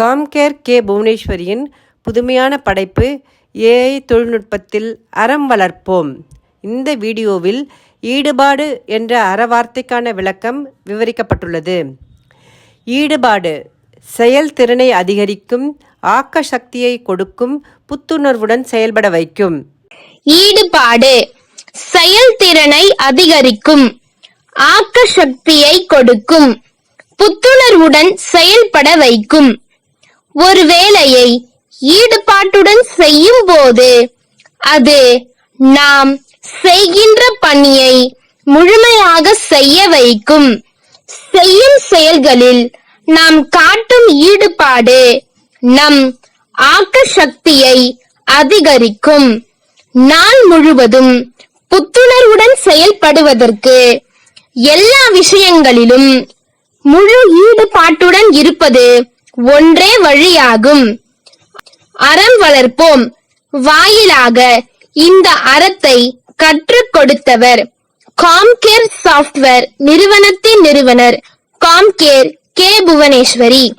Compcare K புவனேஸ்வரியின் புதுமையான படைப்பு AI தொழில்நுட்பத்தில் அறம் வளர்ப்போம். இந்த வீடியோவில் ஈடுபாடு என்ற அறவார்த்தைக்கான விளக்கம் விவரிக்கப்பட்டுள்ளது. ஈடுபாடு செயல்திறனை அதிகரிக்கும் ஆக்க சக்தியை கொடுக்கும் புத்துணர்வுடன் செயல்பட வைக்கும். ஈடுபாடு செயல்திறனை அதிகரிக்கும் ஆக்க சக்தியை கொடுக்கும் புத்துணர்வுடன் செயல்பட வைக்கும். ஒரு வேலையை ஈடுபாட்டுடன் செய்யும் போது அது நாம் செய்கின்ற பணியை முழுமையாக செய்ய வைக்கும். செய்யும் செயல்களில் நாம் காட்டும் ஈடுபாடு நம் ஆக்க சக்தியை அதிகரிக்கும். நாள் முழுவதும் புத்துணர்வுடன் செயல்படுவதற்கு எல்லா விஷயங்களிலும் முழு ஈடுபாட்டுடன் இருப்பது ஒன்றே வழியாகும். அறம் வளர்ப்போம். வாயிலாக இந்த அறத்தை கற்றுக் கொடுத்தவர் காம்கேர் சாஃப்ட்வேர் நிறுவனத்தின் நிறுவனர் காம்கேர் கே புவனேஸ்வரி.